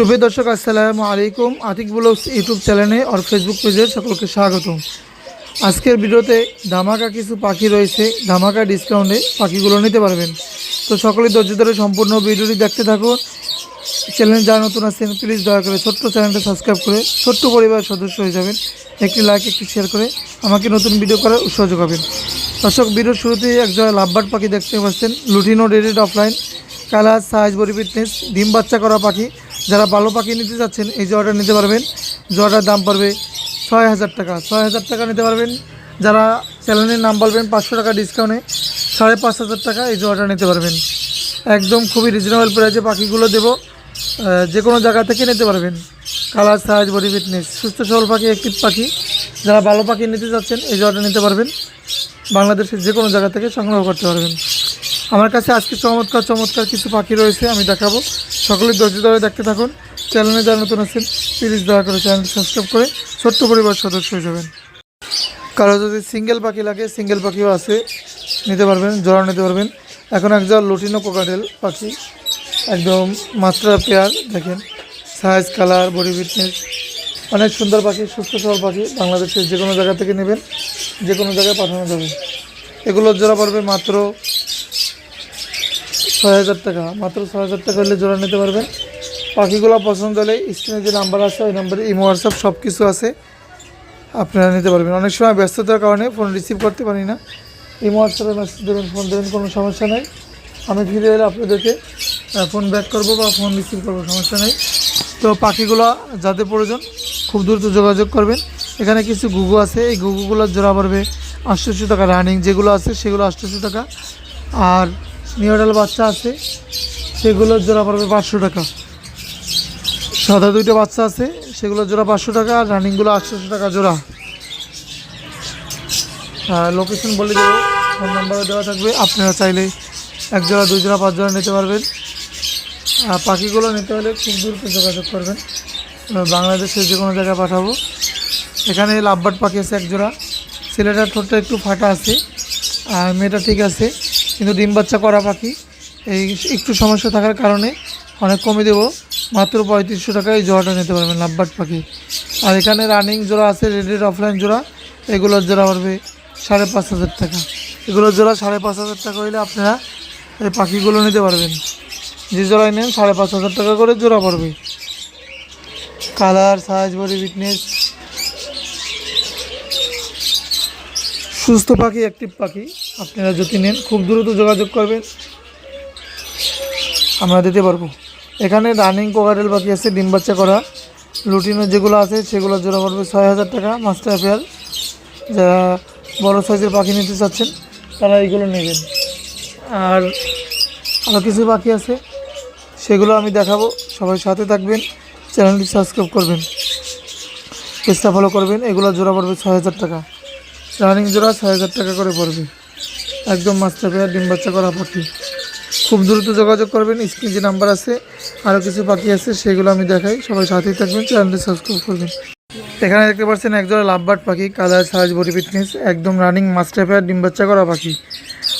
শুভ দর্শক, আসসালামু আলাইকুম। আতিক ব্লগস ইউটিউব চ্যানেলে আর ফেসবুক পেজে সকলকে স্বাগতম। আজকের ভিডিওতে ধামাকা কিছু পাখি রয়েছে। ধামাকা ডিসকাউন্টে পাখিগুলো নিতে পারবেন। তো সকলে ধৈর্য ধরে সম্পূর্ণ ভিডিওটি দেখতে থাকুন। চ্যানেল যারা নতুন আছেন প্লিজ দয়া করে ছোট্ট চ্যানেলটা সাবস্ক্রাইব করে ছোট্ট পরিবার সদস্য হয়ে যাবেন। একটি লাইক একটি শেয়ার করে আমাকে নতুন ভিডিও করার উৎসাহ যোগাবেন দর্শক ভিডিওর শুরুতেই একজোড়া লাভবার্ড পাখি দেখতে পাচ্ছেন। Lutino ডেডেড offline colour size body fitness ডিম বাচ্চা করা পাখি। যারা ভালো পাখি নিতে যাচ্ছেন, এই জোয়াটা নিতে পারবেন। জোয়াটার দাম পড়বে ছয় হাজার টাকা। ছয় হাজার টাকা নিতে পারবেন। যারা চ্যানেলের নাম বলবেন, পাঁচশো টাকা ডিসকাউন্টে সাড়ে পাঁচ হাজার টাকা এই জোয়াটা নিতে পারবেন। একদম খুবই রিজনেবল প্রাইসে পাখিগুলো দেবো। যে কোনো জায়গা থেকে নিতে পারবেন। কালার সাইজ বডি ফিটনেস সুস্থ সবল পাখি অ্যাক্টিভ পাখি। যারা ভালো পাখি নিতে যাচ্ছেন, এই জোয়াটা নিতে পারবেন। বাংলাদেশের যে কোনো জায়গা থেকে সংগ্রহ করতে পারবেন। আমার কাছে আজকে চমৎকার চমৎকার কিছু পাখি রয়েছে, আমি দেখাবো। সকলের ধৈর্য ধরে দেখতে থাকুন। চ্যানেলে যারা নতুন আছেন প্লিজ দয়া করে চ্যানেল সাবস্ক্রাইব করে ছোট্ট পরিবার সদস্য হয়ে যাবেন। কারও যদি সিঙ্গেল পাখি লাগে সিঙ্গেল পাখিও আছে, নিতে পারবেন জোড়া নিতে পারবেন। এখন এক একজন লুটিনো কোকাটেল পাখি, একদম মাত্রা পেয়ার, দেখেন। সাইজ কালার বডি ফিটনেস অনেক সুন্দর পাখি, সুস্থ সবল পাখি বাংলাদেশের যে কোনো জায়গা থেকে নেবেন যে কোনো জায়গায় পাঠানো যাবে। এগুলোর জোড়া পড়বে মাত্র ছয় হাজার টাকা। মাত্র ছয় হাজার টাকা হলে জোড়া নিতে পারবেন। পাখিগুলো পছন্দ হলে স্ক্রিনে যে নাম্বার আছে, ওই নাম্বারে ইমো, হোয়াটসঅ্যাপ সব কিছু আছে। আপনারা নিতে পারবেন। অনেক সময় ব্যস্ততার কারণে ফোন রিসিভ করতে পারি না। ইমো, হোয়াটসঅ্যাপে মেসেজ দেবেন ফোন দেবেন, কোনো সমস্যা নেই। আমি ফিরে এলে আপনাদেরকে ফোন ব্যাক করব বা ফোন রিসিভ করব, সমস্যা নেই। তো পাখিগুলো যাদের প্রয়োজন, খুব দ্রুত যোগাযোগ করবেন। এখানে কিছু গুগু আছে। এই গুগুগুলোর জোড়া পড়বে আটশোশো টাকা। রানিং যেগুলো আছে, সেগুলো আটশোশো টাকা। আর নিউডাল বাচ্চা আছে, সেগুলোর জোড়া পড়বে পাঁচশো টাকা। সাদা দুইটা বাচ্চা আছে, সেগুলোর জোড়া পাঁচশো টাকা, আর রানিংগুলো আটশোশো টাকা জোড়া। লোকেশন বলে দেবো ফোন নাম্বারও দেওয়া থাকবে, আপনারা চাইলে এক জোড়া, দুই জোড়া, পাঁচ জোড়া নিতে পারবেন। আর পাখিগুলো নিতে হলে খুব দ্রুত যোগাযোগ করবেন। বাংলাদেশের যে কোনো জায়গায় পাঠাবো। এখানে লাভবার্ড পাখি আছে এক জোড়া। ছেলেটার ঠোঁটটা একটু ফাটা আছে। আর মেয়েটা ঠিক আছে। কিন্তু ডিম বাচ্চা করা পাখি এই একটু সমস্যা থাকার কারণে অনেক কমে দেবো। মাত্র পঁয়ত্রিশশো টাকায় এই জোড়াটা নিতে পারবেন লাভবার্ড পাখি। আর এখানে রানিং জোড়া আছে রেডেড অফলাইন জোড়া। এগুলোর জোড়া পড়বে সাড়ে পাঁচ হাজার টাকা। এগুলোর জোড়া সাড়ে পাঁচ হাজার টাকা হইলে আপনারা এই পাখিগুলো নিতে পারবেন। যে জোড়ায় নেন, সাড়ে পাঁচ হাজার টাকা করে জোড়া পড়বে। কালার সাইজ বডি ফিটনেস সুস্থ পাখি অ্যাক্টিভ পাখি। আপনারা যদি নেন, খুব দ্রুত যোগাযোগ করবেন। আমরা দিতে পারব। এখানে রানিং কোকারেল বাকি আছে, ডিম বাচ্চা করা। লুটিনো যেগুলো আছে সেগুলো জোড়া পড়বে ছয় হাজার টাকা মাস্টার পেয়ার যারা বড় সাইজের পাখি নিতে চাচ্ছেন, তারা এইগুলো নেবেন। আর আরও কিছু পাখি আছে, সেগুলো আমি দেখাবো। সবাই সাথে থাকবেন, চ্যানেলটি সাবস্ক্রাইব করবেন চেষ্টা ফলো করবেন এগুলো জোড়া পড়বে ছয় হাজার টাকা। রানিং জোড়া ছয় হাজার টাকা করে পড়বে। একদম মাস্টার পেয়ার ডিম বাচ্চা করা পাখি। খুব দ্রুত যোগাযোগ করবেন, স্ক্রিন যে নাম্বার আছে আরও কিছু পাখি আছে, সেগুলো আমি দেখাই। সবাই সাথেই থাকবেন, চ্যানেলটি সাবস্ক্রাইব করবেন। এখানে দেখতে পাচ্ছেন একজোড়া লাভবার্ড পাখি, কালার, সাইজ, বডি ফিটনেস, একদম রানিং মাস্টার পেয়ার ডিম বাচ্চা করা পাখি।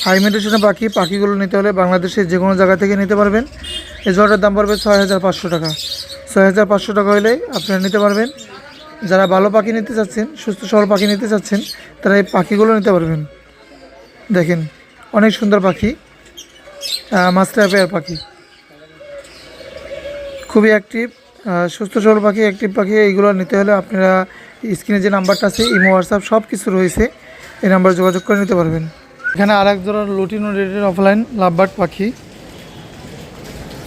হাই মেডিটেশনের পাখি, পাখিগুলো নিতে হলে বাংলাদেশের যে কোনো জায়গা থেকে নিতে পারবেন। এই জোড়াটার দাম পড়বে ছয় হাজার পাঁচশো টাকা। ছয় হাজার পাঁচশো টাকা হলেই আপনারা নিতে পারবেন। যারা ভালো পাখি নিতে চাচ্ছেন, সুস্থ সবল পাখি নিতে চাচ্ছেন, তারা এই পাখিগুলো নিতে পারবেন। দেখেন, অনেক সুন্দর পাখি। মাস্টার পেয়ার পাখি। খুবই অ্যাক্টিভ সুস্থ সবল পাখি অ্যাক্টিভ পাখি। এইগুলো নিতে হলে আপনারা স্ক্রিনে যে নাম্বারটা আছে, ইমো, হোয়াটসঅ্যাপ সব কিছু রয়েছে। এই নাম্বারে যোগাযোগ করে নিতে পারবেন। এখানে আর এক জোড়া লুটিনো রেডের অফলাইন লাভবার্ড পাখি।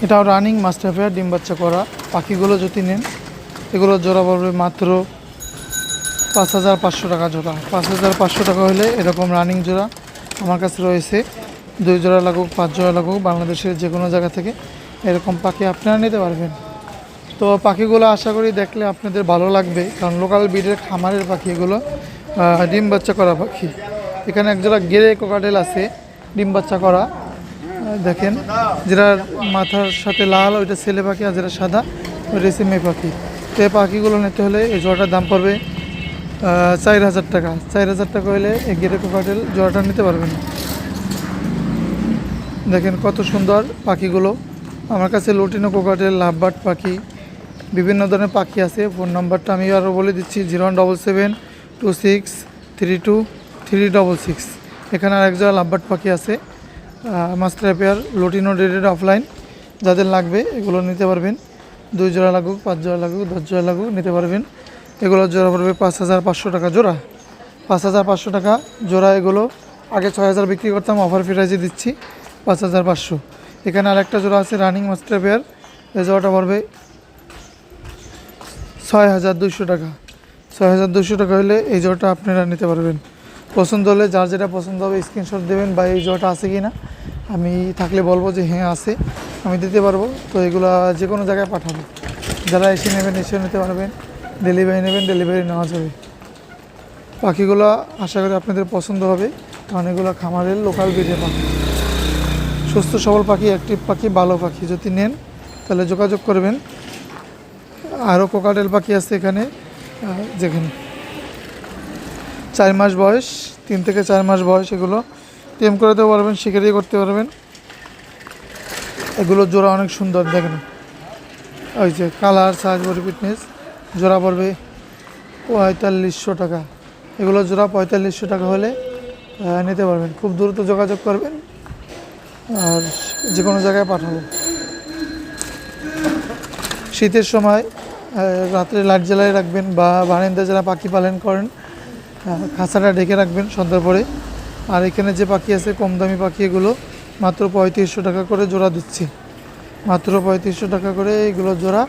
এটাও রানিং মাস্টার পেয়ার ডিম বাচ্চা করা। পাখিগুলো যদি নেন, এগুলো জোড়া পড়বে মাত্র পাঁচ হাজার পাঁচশো টাকা জোড়া। পাঁচ হাজার পাঁচশো টাকা হলে এরকম রানিং জোড়া। আমার কাছে রয়েছে দুই জোড়া লাগুক, পাঁচ জোড়া লাগুক, বাংলাদেশের যে কোনো জায়গা থেকে এরকম পাখি আপনারা নিতে পারবেন। তো পাখিগুলো আশা করি দেখলে আপনাদের ভালো লাগবে, কারণ লোকাল ব্রিডের খামারের পাখি এগুলো ডিম বাচ্চা করা পাখি। এখানে একজোড়া গেরে কোকাটেল আছে, ডিম বাচ্চা করা। দেখেন, যেটা মাথার সাথে লাল, ওইটা ছেলে পাখি আর যেটা সাদা, ওইটা মেয়ে পাখি। তো এই পাখিগুলো নিতে হলে এই জোড়াটার দাম পড়বে চার হাজার টাকা। চার হাজার টাকা হলে এই গেরে কোকাটেল জোড়াটা নিতে পারবেন। দেখেন কত সুন্দর পাখিগুলো। আমার কাছে লুটিনো কোকাটেল লাভবার্ড পাখি, বিভিন্ন ধরনের পাখি আছে। ফোন নাম্বারটা আমি আরও বলে দিচ্ছি, zero one double seven two six three two three double six. এখানে আর এক জোড়া লাভবার্ড পাখি আছে মাস্টার পেয়ার লোটিনো ডেডেড অফলাইন যাদের লাগবে এগুলো নিতে পারবেন। দুই জোড়া লাগুক, পাঁচ জোড়া লাগুক, দশ জোড়া লাগুক, নিতে পারবেন। এগুলোর জোড়া পড়বে পাঁচ হাজার পাঁচশো টাকা জোড়া। পাঁচ হাজার পাঁচশো টাকা জোড়া এগুলো। আগে ছয় হাজার বিক্রি করতাম অফার প্রাইজে দিচ্ছি, পাঁচ হাজার পাঁচশো। এখানে আরেকটা জোড়া আছে রানিং মাস্টার পেয়ার এই জোড়াটা পড়বে ছয় হাজার দুশো টাকা। ছয় হাজার দুশো টাকা হলে এই জোড়াটা আপনারা নিতে পারবেন। পছন্দ হলে যার যেটা পছন্দ হবে স্ক্রিনশট দেবেন বা এই জোড়াটা আছে কি না আমি থাকলে বলব যে হ্যাঁ আছে। আমি দিতে পারব। তো এগুলো যে কোনো জায়গায় পাঠাবো। যারা এসে নেবেন এসে নিতে পারবেন। ডেলিভারি নেবেন ডেলিভারি নেওয়া যাবে। পাখিগুলো আশা করি আপনাদের পছন্দ হবে। কারণ এগুলো খামারের লোকাল ব্রিডের পাখি। সুস্থ, সবল পাখি অ্যাক্টিভ পাখি, ভালো পাখি। যদি নেন, তাহলে যোগাযোগ করবেন। আরও কোকাটেল পাখি আছে এখানে। যেখানে চার মাস বয়স, তিন থেকে চার মাস বয়স এগুলো। টেম করে দিতে পারবেন শিকারি করতে পারবেন। এগুলো জোড়া অনেক সুন্দর, দেখেন। ওই যে কালার সাইজ বডি ফিটনেস জোড়া পড়বে পঁয়তাল্লিশশো টাকা। এগুলো জোড়া পঁয়তাল্লিশশো টাকা হলে নিতে পারবেন। খুব দ্রুত যোগাযোগ করবেন আর যে কোনো জায়গায় পাঠাবো। শীতের সময় রাত্রে লাইট জ্বালিয়ে রাখবেন বা বারান্দা যারা পাখি পালন করেন খাঁচাটা ঢেকে রাখবেন সন্ধ্যার পরে। আর এখানে যে পাখি আছে কম দামি পাখি, এগুলো মাত্র পঁয়ত্রিশশো টাকা করে জোড়া দিচ্ছি। মাত্র পঁয়ত্রিশশো টাকা করে এগুলো জোড়া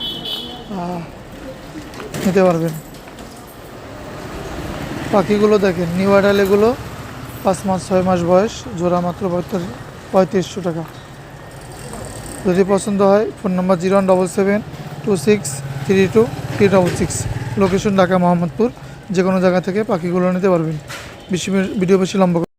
নিতে পারবেন। পাখিগুলো দেখেন নিউ এগুলো পাঁচ মাস, ছয় মাস বয়স, জোড়া মাত্র পঁয়ত্রিশশো টাকা। যদি পছন্দ হয়, phone number zero one double seven two six three two three double six. Location Dhaka Mohammadpur যে কোনো জায়গা থেকে পাখিগুলো নিতে পারবেন। বেশি ভিডিও বেশি লম্বা